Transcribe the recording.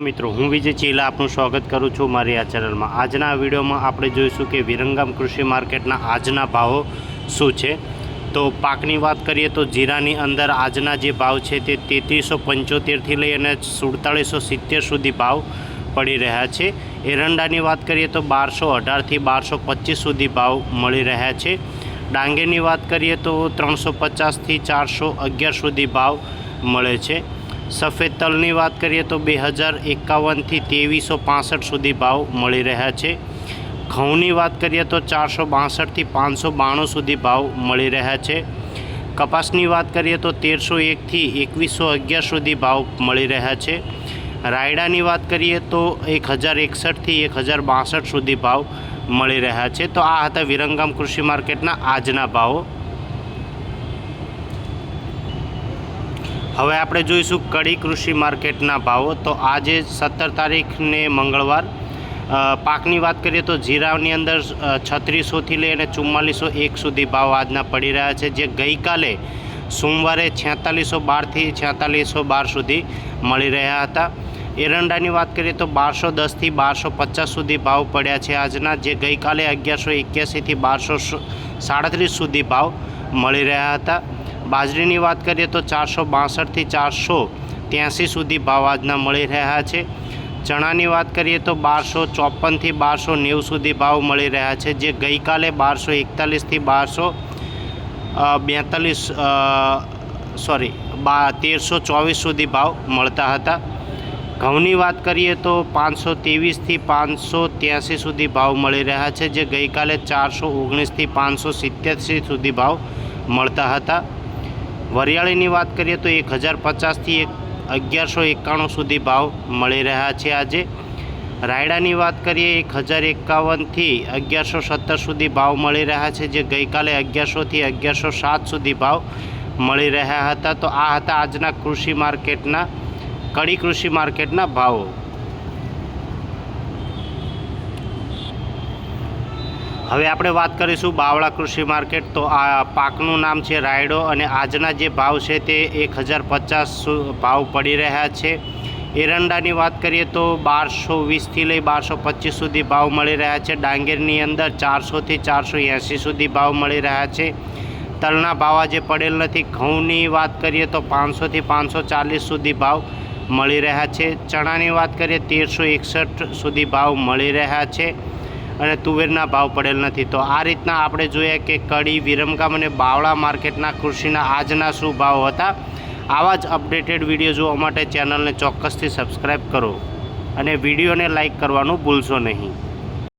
મિત્રો, હું વિજય ચેલા આપનું સ્વાગત કરું છું મારી આ ચેનલમાં. આજના વિડીયોમાં આપણે જોઈશું કે વિરંગામ કૃષિ માર્કેટના આજના ભાવો શું છે. તો પાકની વાત કરીએ તો જીરાની અંદર આજના જે ભાવ છે તે તેત્રીસો પંચોતેરથી લઈ અને સુડતાળીસો સિત્તેર સુધી ભાવ પડી રહ્યા છે. એરંડાની વાત કરીએ તો બારસો અઢારથી બારસો પચીસ સુધી ભાવ મળી રહ્યા છે. ડાંગેની વાત કરીએ તો ત્રણસો પચાસથી ચારસો અગિયાર સુધી ભાવ મળે છે. સફેદ તલની વાત કરીએ તો બે હજાર એકાવનથી ત્રેવીસો પાસઠ સુધી ભાવ મળી રહ્યા છે. ઘઉંની વાત કરીએ તો ચારસો બાસઠથી પાંચસો બાણું સુધી ભાવ મળી રહ્યા છે. કપાસની વાત કરીએ તો તેરસો એકથી એકવીસો અગિયાર સુધી ભાવ મળી રહ્યા છે. રાયડાની વાત કરીએ તો એક હજાર એકસઠથી એક હજાર બાસઠ સુધી ભાવ મળી રહ્યા છે. તો આ હતા વિરંગામ કૃષિ માર્કેટના આજના ભાવો. હવે આપણે જોઈશું કડી કૃષિ માર્કેટના ભાવો. તો આજે સત્તર તારીખને મંગળવાર. પાકની વાત કરીએ તો જીરાની અંદર છત્રીસોથી લઈ અને ચુમ્માલીસો એક સુધી ભાવ આજના પડી રહ્યા છે, જે ગઈકાલે સોમવારે છેતાલીસો બારથી છેતાલીસો બાર સુધી મળી રહ્યા હતા. એરંડાની વાત કરીએ તો બારસો દસથી બારસો પચાસ સુધી ભાવ પડ્યા છે આજના, જે ગઈકાલે અગિયારસો એક્યાસીથી બારસો સાડત્રીસ સુધી ભાવ મળી રહ્યા હતા. બાજરીની વાત કરીએ તો ચારસો બાસઠથી ચારસો ત્યાંસી સુધી ભાવ આજના મળી રહ્યા છે. ચણાની વાત કરીએ તો બારસો ચોપનથી બારસો નેવું સુધી ભાવ મળી રહ્યા છે, જે ગઈકાલે બારસો એકતાલીસથી બારસો બેતાલીસ સોરી, બા, તેરસો ચોવીસ સુધી ભાવ મળતા હતા. ઘઉંની વાત કરીએ તો પાંચસો ત્રેવીસથી પાંચસો ત્યાંસી સુધી ભાવ મળી રહ્યા છે, જે ગઈકાલે ચારસો ઓગણીસથી પાંચસો સિત્યાસી સુધી ભાવ મળતા હતા. વરિયાળીની વાત કરીએ તો એક હજાર પચાસથી એક અગિયારસો એકાણું સુધી ભાવ મળી રહ્યા છે આજે. રાયડાની વાત કરીએ, એક હજાર એકાવનથી અગિયારસો સત્તર સુધી ભાવ મળી રહ્યા છે, જે ગઈકાલે અગિયારસોથી અગિયારસો સાત સુધી ભાવ મળી રહ્યા હતા. તો આ હતા આજના કૃષિ માર્કેટના, કડી કૃષિ માર્કેટના ભાવો. હવે આપણે વાત કરીશું બાવળા કૃષિ માર્કેટ. તો આ પાકનું નામ છે રાયડો અને આજના જે ભાવ છે તે એક હજાર પચાસ ભાવ પડી રહ્યા છે. એરંડાની વાત કરીએ તો બારસો વીસથી લઈ બારસો પચીસ સુધી ભાવ મળી રહ્યા છે. ડાંગેરની અંદર ચારસોથી ચારસો એંસી સુધી ભાવ મળી રહ્યા છે. તલના ભાવ આજે પડેલ નથી, ઘઉંની વાત કરીએ તો પાંચસોથી પાંચસો ચાલીસ સુધી ભાવ મળી રહ્યા છે. ચણાની વાત કરીએ તેરસો એકસઠ સુધી ભાવ મળી રહ્યા છે. અને તુવેરના ભાવ પડેલ નથી. તો આ રીતના આપણે જોઈએ કે કડી, વિરમગામ અને બાવળા માર્કેટના કૃષિના આજના શું ભાવ હતા? આવા જ અપડેટેડ વીડિયો જોવા માટે ચેનલને ચોક્કસથી સબસ્ક્રાઈબ કરો અને વિડીયોને લાઇક કરવાનું ભૂલશો નહીં.